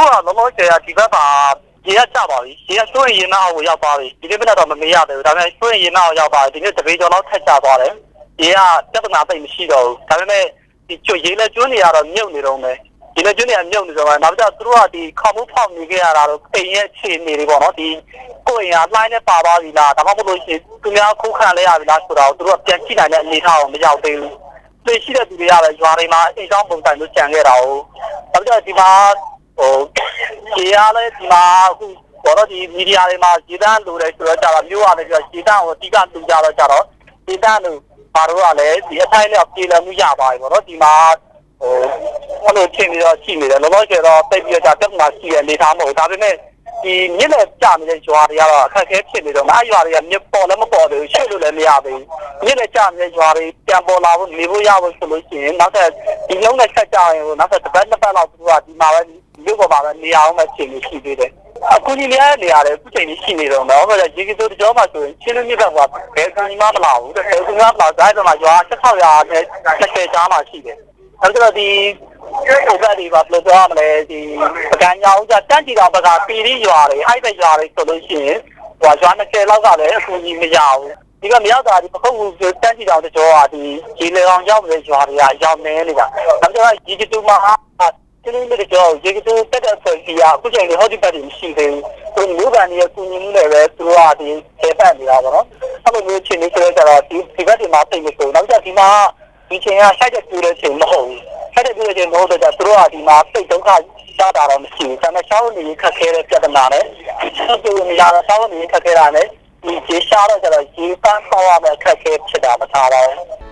အခုကလောလောဆယ်ကဒီဘက်မှာရေရကြပါပြီရေရကျွင့်ရင်နောက်ကိုရောက်သွားပြီဒီနေ့မနက်တော့မမေ့ရသေးဘူးဒါပေမဲ့ကျွင့်ရင်နောက်ရောက်သွားပြီဒီနေ့တပေကျော်လောက်ထက်ကျသွားတယ်ရေကပြဿနာသိပ်မရှိတော့ဘူးဒါပေမဲ့ဒီကျွရေလည်းကျွန်းနေရတော့မြုပ်နေတော့မယ်ဒီလည်းကျွန်းနေရမြုပ်နေတော့မယ်နောက်ကြသူတို့ကဒီခေါမှုဖောက်နေခဲ့ရတာတော့အိမ်ရဲ့အခြေအနေတွေပေါ့နော်ဒီကိုယ်ရင်ကလှိုင်းနဲ့ပါသွားပြီလားဒါမှမဟုတ်လို့ရှိရင်သူများခိုးခံလဲရပြီလားဆိုတော့သူတို့ကပြန်ကြည့်နိုင်တဲ့အနေအထားကိုမရောက်သေးဘူးသိရှိတဲ့သူတွေကလည်းရွာတွေမှာအိမ်ဆောင်ပုံစံမျိုးကြံခဲ့တာ哦နောက်ကြဒီမှာဟို ခြေရလဲဒီမှာအခုဘောတော့ဒီမီဒီယာတွေမှာခြေတန်းလိုတယ်ဆိုတော့ကြတော့မျိုးရတယ်ဆိုတော့ခြေတန်းကိုအဓိကတူကြတော့ကြတော့ခြေတန်းလို့ဘာလို့ကလည်းဒီအထိုင်းနဲ့ပြေလည်မှုရပါပြီဘောတော့ဒီမှာဟိုအဲ့လိုချင်းပြီးတော့ရှိနေတယ်လောလောဆယ်တော့တိတ်ပြီးတော့ပြဿနာရှိတဲ့အနေအထားမဟုတ်ဒါပေမဲ့ဒီမြစ်နဲ့ကြနေတဲ့ရွာတွေကတော့အခက်အခဲဖြစ်နေတော့မအားရွာတွေကမြစ်ပေါ်လည်းမပေါ်သေးဘူးရှေ့လို့လည်းမရသေးဘူး မြစ်နဲ့ကြနေတဲ့ရွာတွေပြန်ပေါ်လာဖို့နေဖို့ရဖို့ဆိုလို့ရှိရင်နောက်ထပ်ဒီလုံးနဲ့ဆက်ကြရင်နောက်ထပ်တစ်ပတ်နှစ်ပတ်လောက်သူကဒီမှာပဲမြို့ပေါ်မှာပဲနေအောင်ပဲချိန်နေရှိသေးတယ်အခုဒီနေရာနေရာတွေအခုချိန်ကြီးရှိနေတော့မယ်ဟောကရေကစိုးတကြောမှာဆိုရင်ချင်းလူမြစ်ဘက်ကဘယ်ကနေမှမလာဘူးတဲ့ဘယ်ကနေမှမလာတိုင်းတော့ရွာ1600နဲ့20ကြားမှာရှိတယ်အဲ့တော့ဒီဟိုဘက်ဒီပါဘယ်လိုပြောရမလဲဒီပကံညာဦးကတန့်ကြည့်တော့ဘက်ကပီရီရွာတွေအဲ့ဘက်ရွာတွေဆိုလို့ရှိရင်ဟိုရွာ20လောက်ကလည်းအကူကြီးမရဘူး ဒီကမရောက်တာဒီပခုတ်ကူတန့်ကြည့်တော့တကြောကဒီရေလေအောင်ရောက်နေတဲ့ရွာတွေကရောက်နေနေတာနောက်တော့ရေကတူမှာကျင်းနေကြတော့ရေကတူတက်တဲ့ဆိုကြီးကအခုချိန်လေးဟောဒီဘက်တွေမရှိသေးဘူးသူမျိုးကန်ကြီးရဲ့ကူညီမှုတွေပဲသူတို့ကဒီကျေပတ်နေတာပေါ့နော်အဲ့လိုမျိုးချိန်လေးဆိုတော့ဒီဒီဘက်တွေမှာသိနေဆိုနောက်ကျဒီမှာဒီချိန်ကဆိုင်တဲ့ပြည့်တဲ့ချိန်မဟုတ်ဘူးဆက်တဲ့ပြည်ချင်းမဟုတ်တော့သူတို့ကဒီမှာစိတ်ဒုက္ခရတာတော့မရှိဘူး။ဒါပေမဲ့ရှောင်းနေခက်ခဲတဲ့ပြဿနာနဲ့ဆက်ပြုနေရတာရှောင်းနေခက်ခဲတာနဲ့ ဒီခြေရှားတော့ကျတော့ရေပန်းပေါရမယ်ခက်ခဲဖြစ်တာမသားပါဘူး